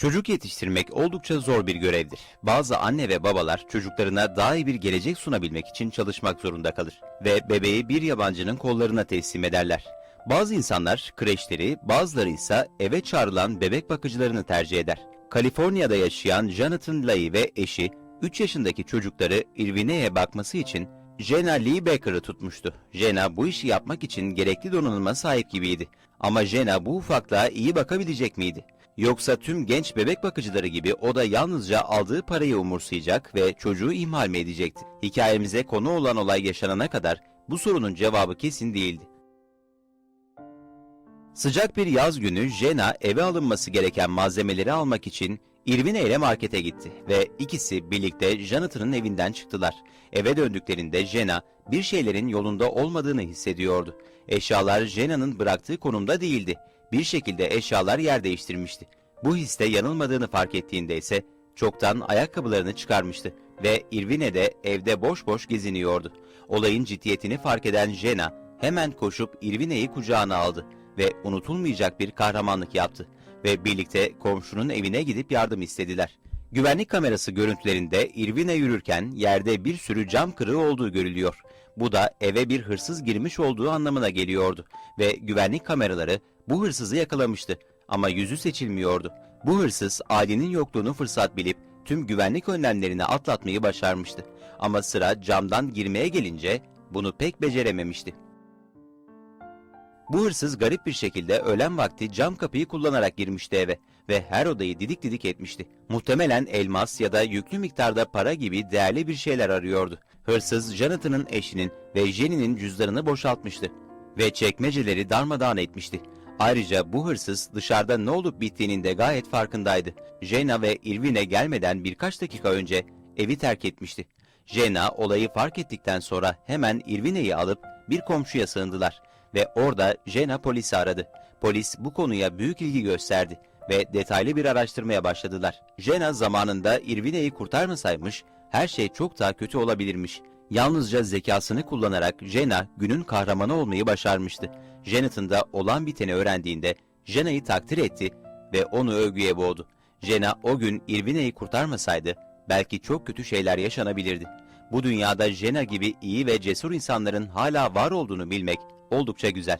Çocuk yetiştirmek oldukça zor bir görevdir. Bazı anne ve babalar çocuklarına daha iyi bir gelecek sunabilmek için çalışmak zorunda kalır ve bebeği bir yabancının kollarına teslim ederler. Bazı insanlar kreşleri, bazıları ise eve çağrılan bebek bakıcılarını tercih eder. Kaliforniya'da yaşayan Jonathan Lay ve eşi 3 yaşındaki çocukları Irvine'ye bakması için Jenna Lee Becker'ı tutmuştu. Jenna bu işi yapmak için gerekli donanıma sahip gibiydi. Ama Jenna bu ufaklığa iyi bakabilecek miydi? Yoksa tüm genç bebek bakıcıları gibi o da yalnızca aldığı parayı umursayacak ve çocuğu ihmal mi edecekti? Hikayemize konu olan olay yaşanana kadar bu sorunun cevabı kesin değildi. Sıcak bir yaz günü Jenna eve alınması gereken malzemeleri almak için Irvine ile markete gitti ve ikisi birlikte Jonathan'ın evinden çıktılar. Eve döndüklerinde Jenna bir şeylerin yolunda olmadığını hissediyordu. Eşyalar Jenna'nın bıraktığı konumda değildi. Bir şekilde eşyalar yer değiştirmişti. Bu histe yanılmadığını fark ettiğinde ise çoktan ayakkabılarını çıkarmıştı ve Irvine de evde boş boş geziniyordu. Olayın ciddiyetini fark eden Jenna hemen koşup Irvine'yi kucağına aldı ve unutulmayacak bir kahramanlık yaptı ve birlikte komşunun evine gidip yardım istediler. Güvenlik kamerası görüntülerinde Irvine yürürken yerde bir sürü cam kırığı olduğu görülüyor. Bu da eve bir hırsız girmiş olduğu anlamına geliyordu ve güvenlik kameraları bu hırsızı yakalamıştı ama yüzü seçilmiyordu. Bu hırsız ailenin yokluğunu fırsat bilip tüm güvenlik önlemlerini atlatmayı başarmıştı. Ama sıra camdan girmeye gelince bunu pek becerememişti. Bu hırsız garip bir şekilde öğlen vakti cam kapıyı kullanarak girmişti eve ve her odayı didik didik etmişti. Muhtemelen elmas ya da yüklü miktarda para gibi değerli bir şeyler arıyordu. Hırsız Jonathan'ın eşinin ve Jenny'nin cüzdanını boşaltmıştı ve çekmeceleri darmadağın etmişti. Ayrıca bu hırsız dışarıda ne olup bittiğinin de gayet farkındaydı. Jenna ve Irvine gelmeden birkaç dakika önce evi terk etmişti. Jenna olayı fark ettikten sonra hemen Irvine'yi alıp bir komşuya sığındılar ve orada Jenna polisi aradı. Polis bu konuya büyük ilgi gösterdi ve detaylı bir araştırmaya başladılar. Jenna zamanında Irvine'yi kurtarmasaymış her şey çok daha kötü olabilirmiş. Yalnızca zekasını kullanarak Jenna günün kahramanı olmayı başarmıştı. Jonathan da olan biteni öğrendiğinde Jenna'yı takdir etti ve onu övgüye boğdu. Jenna o gün Irvine'yi kurtarmasaydı belki çok kötü şeyler yaşanabilirdi. Bu dünyada Jenna gibi iyi ve cesur insanların hala var olduğunu bilmek oldukça güzel.